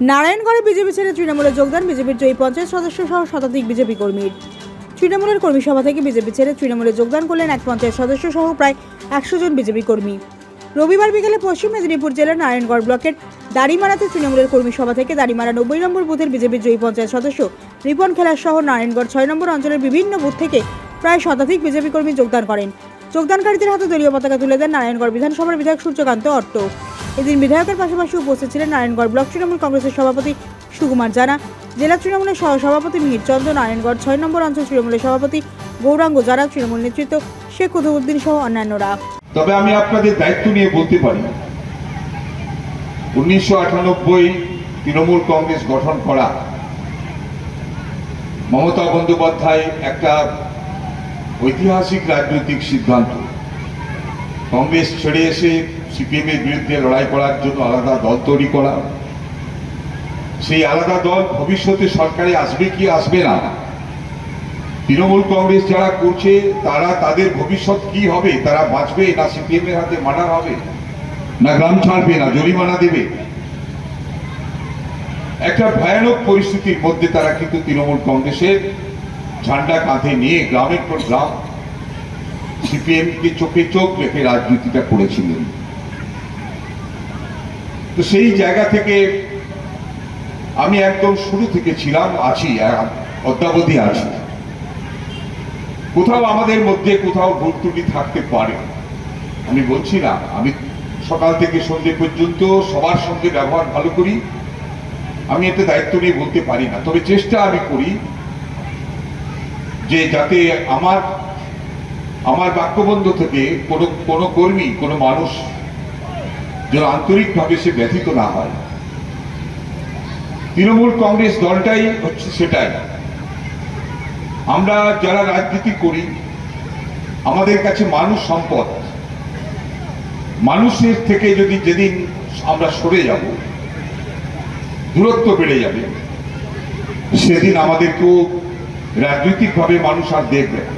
নারায়ণগড়ে BJP ছেড়ে তৃণমূলে যোগদান, বিজেপির জয়ী পঞ্চায়েত সদস্য সহ শতাধিক বিজেপি কর্মীর তৃণমূলের কর্মী সভা থেকে বিজেপি ছেড়ে তৃণমূলে যোগদান করলেন এক পঞ্চায়েত সদস্য সহ প্রায় একশো জন বিজেপি কর্মী। রবিবার বিকেলে পশ্চিম মেদিনীপুর জেলার নারায়ণগড় ব্লকের দাড়িমারাতে তৃণমূলের কর্মী সভা থেকে দাড়িমারা নব্বই নম্বর বুথের বিজেপির জয়ী পঞ্চায়েত সদস্য রিপন খেলার সহ নারায়ণগড় ছয় নম্বর অঞ্চলের বিভিন্ন বুথ থেকে প্রায় শতাধিক বিজেপি কর্মী যোগদান করেন। যোগদানকারীদের হাতে দলীয় পতাকা তুলে দেন নারায়ণগড় বিধানসভার বিধায়ক সূর্যকান্ত অট্ট। এদিন বিধায়কের পাশাপাশি উপস্থিত ছিলেন নারায়ণগড় ব্লক তৃণমূল কংগ্রেসের সভাপতি সুকুমার জানা, জেলা তৃণমূলের সহ সভাপতি মিহির চন্দ্র, নারায়ণগড় ছয় নম্বর অঞ্চল তৃণমূলের সভাপতি গৌরাঙ্গ জারা তৃণমূল নেতৃত্ব শেখ কুতুবুদ্দিন সহ অন্যান্যরা। তবে আমি আপনাদের দায়িত্ব নিয়ে বলতে পারি উনিশশো আটানব্বই তৃণমূল কংগ্রেস গঠন করা মমতা বন্দ্যোপাধ্যায় একটা ঐতিহাসিক রাজনৈতিক সিদ্ধান্ত। কংগ্রেস ছেড়ে এসে সিপিএম এর বিরুদ্ধে লড়াই করার জন্য আলাদা দল তৈরি করা। সেই আলাদা দল ভবিষ্যতে সরকারে আসবে কি আসবে না? তৃণমূল কংগ্রেস যারা করছে, তারা তাদের ভবিষ্যৎ কি হবে? তারা বাঁচবে না সিপিএম এর হাতে মার্ডার হবে? না গ্রাম ছাড়বে না, জরিমানা দেবে? একটা ভয়ানক পরিস্থিতির মধ্যে তারা কিন্তু তৃণমূল কংগ্রেসের ঝান্ডা কাঁধে নিয়ে গ্রামের পর গ্রাম সিপিএম কে চোখে চোখ রেখে রাজনীতিটা করেছিলেন। তো সেই জায়গা থেকে আমি একদম শুরু থেকে ছিলাম, আছি অদ্যাবধি আছি। কোথাও আমাদের মধ্যে কোথাও ভুল ত্রুটি থাকতে পারে। আমি বলছি না, আমি সকাল থেকে সন্ধ্যে পর্যন্ত সবার সঙ্গে ব্যবহার ভালো করি। আমি এতে দায়িত্ব নিয়ে বলতে পারি না, তবে চেষ্টা আমি করি যে যাতে আমার আমার বাক্যবন্ধ থেকে কোনো কোনো কর্মী, কোনো মানুষ যেন আন্তরিকভাবে সে ব্যথিত না হয়। তৃণমূল কংগ্রেস দলটাই হচ্ছে সেটাই। আমরা যারা রাজনীতি করি, আমাদের কাছে মানুষ সম্পদ। মানুষের থেকে যদি যেদিন আমরা সরে যাব, দূরত্ব বেড়ে যাবে, সেদিন আমাদেরকেও রাজনৈতিকভাবে মানুষ আর দেখবে না।